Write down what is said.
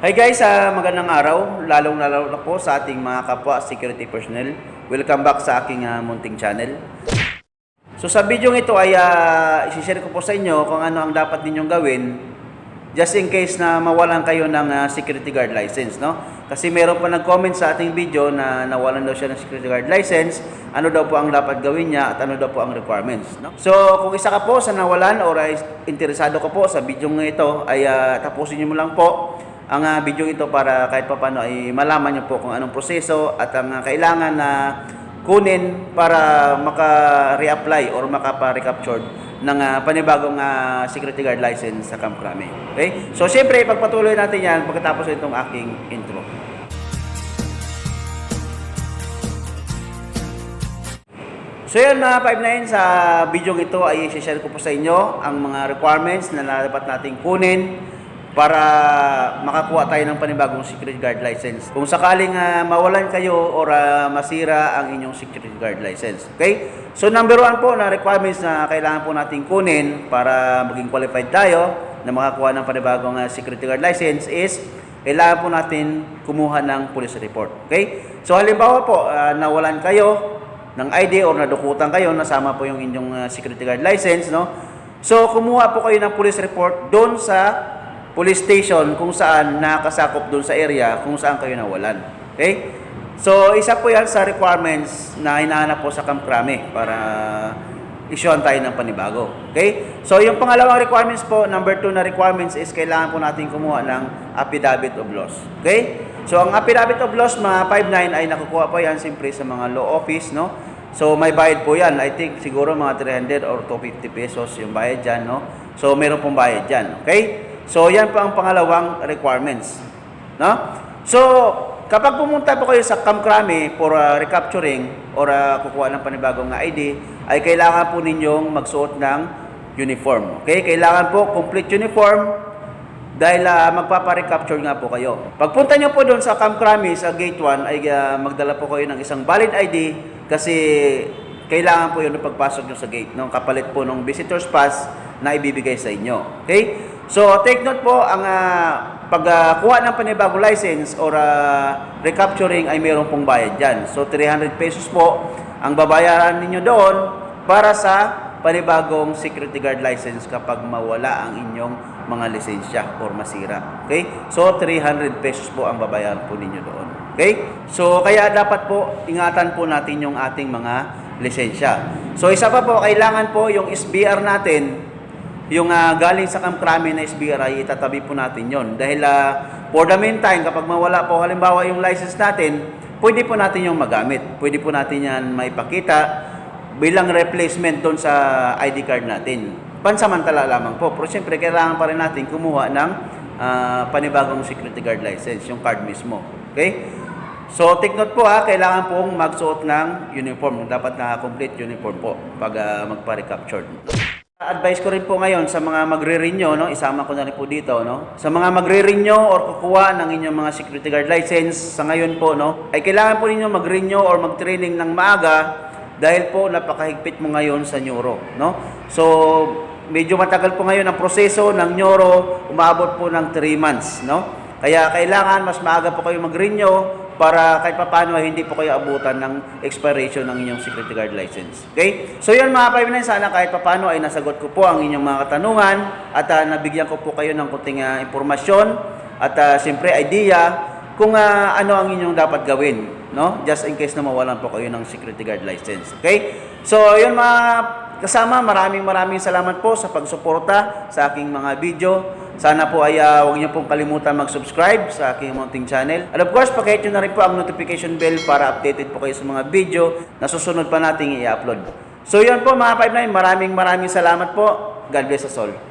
Hi guys, ah, magandang araw, lalong lalo na po sa ating mga kapwa security personnel. Welcome back sa aking ah, munting channel. So sa video ito ay uh, isi-share ko po sa inyo kung ano ang dapat ninyong gawin just in case na mawalan kayo ng ah, security guard license, no? Kasi meron pa nag-comment sa ating video na nawalan daw siya ng security guard license, ano daw po ang dapat gawin niya at ano daw po ang requirements, no? So kung isa ka po sa nawalan or interesado ka po sa video ito ay ah, tapusin niyo mo lang po ang ah, video ito para kahit paano ay malaman niyo po kung anong proseso at ang ah, kailangan na kunin para maka-reapply or makapa-recaptured ng ah, panibagong ah, security guard license sa Camp Crame. Okay? So, siyempre, pagpatuloy natin yan pagkatapos itong aking intro. So yan mga 5-9, sa video ito ay i-share ko po sa inyo ang mga requirements na dapat nating kunin para makakuha tayo ng panibagong security guard license. Kung sakaling ah, mawalan kayo or ah, masira ang inyong security guard license. Okay? So number one po na requirements na kailangan po nating kunin para maging qualified tayo na makakuha ng panibagong ah, security guard license is kailangan po natin kumuha ng police report. Okay? So halimbawa po, ah, nawalan kayo ng ID or nadukutan kayo, nasama po yung inyong uh, security guard license, no? So, kumuha po kayo ng police report doon sa police station kung saan nakasakop doon sa area kung saan kayo nawalan. Okay? So, isa po yan sa requirements na hinahanap po sa Camp Crame para issuean tayo ng panibago. Okay? So, yung pangalawang requirements po, number two na requirements is kailangan po natin kumuha ng affidavit of loss. Okay? So, ang affidavit of loss, mga 5.9 ay nakukuha po yan siyempre sa mga law office, no? So, may bayad po yan. I think siguro mga 300 or 250 pesos yung bayad dyan, no? So, meron pong bayad dyan. Okay? So, yan po ang pangalawang requirements. No? So, kapag pumunta po kayo sa Camp Crame for uh, recapturing or uh, kukuha ng panibagong ID, ay kailangan po ninyong magsuot ng uniform. Okay? Kailangan po complete uniform dahil uh, magpapa-recapture nga po kayo. Pagpunta nyo po doon sa Camp Crame sa Gate 1 ay uh, magdala po kayo ng isang valid ID kasi kailangan po yun ng pagpasok nyo sa gate no? kapalit po ng visitor's pass na ibibigay sa inyo. Okay? So, take note po, ang uh, pagkuha ng panibagong license or uh, recapturing ay mayroon pong bayad dyan. So, 300 pesos po ang babayaran ninyo doon para sa panibagong security guard license kapag mawala ang inyong mga lisensya or masira. Okay? So, 300 pesos po ang babayaran po ninyo doon. Okay? So, kaya dapat po, ingatan po natin yung ating mga lisensya. So, isa pa po, kailangan po yung SBR natin, yung ah, galing sa Camp Crame na SBR ay itatabi po natin yon Dahil ah, for the meantime, kapag mawala po halimbawa yung license natin, pwede po natin yung magamit. Pwede po natin yan maipakita bilang replacement doon sa ID card natin. Pansamantala lamang po. Pero siyempre, kailangan pa rin natin kumuha ng ah, panibagong security guard license, yung card mismo. Okay? So, take note po ha, kailangan pong magsuot ng uniform. Dapat na-complete uniform po pag ah, magpa-recaptured. Advice ko rin po ngayon sa mga magre-renew, no? isama ko na rin po dito, no? sa mga magre-renew or kukuha ng inyong mga security guard license sa ngayon po, no? ay kailangan po ninyo mag-renew or mag-training ng maaga dahil po napakahigpit mo ngayon sa neuro. No? So, medyo matagal po ngayon ang proseso ng neuro, umabot po ng 3 months. No? Kaya kailangan mas maaga po kayo mag-renew para kahit paano hindi po kayo abutan ng expiration ng inyong security guard license. Okay? So yun mga 5 sana kahit paano ay nasagot ko po ang inyong mga katanungan at uh, nabigyan ko po kayo ng kunting uh, impormasyon at uh, siyempre idea kung uh, ano ang inyong dapat gawin, no? Just in case na mawalan po kayo ng security guard license. Okay? So yun mga kasama, maraming maraming salamat po sa pagsuporta sa aking mga video. Sana po ay uh, huwag niyo pong kalimutan mag-subscribe sa aking mounting channel. And of course, pakihit nyo na rin po ang notification bell para updated po kayo sa mga video na susunod pa nating i-upload. So yun po mga 59, maraming maraming salamat po. God bless us all.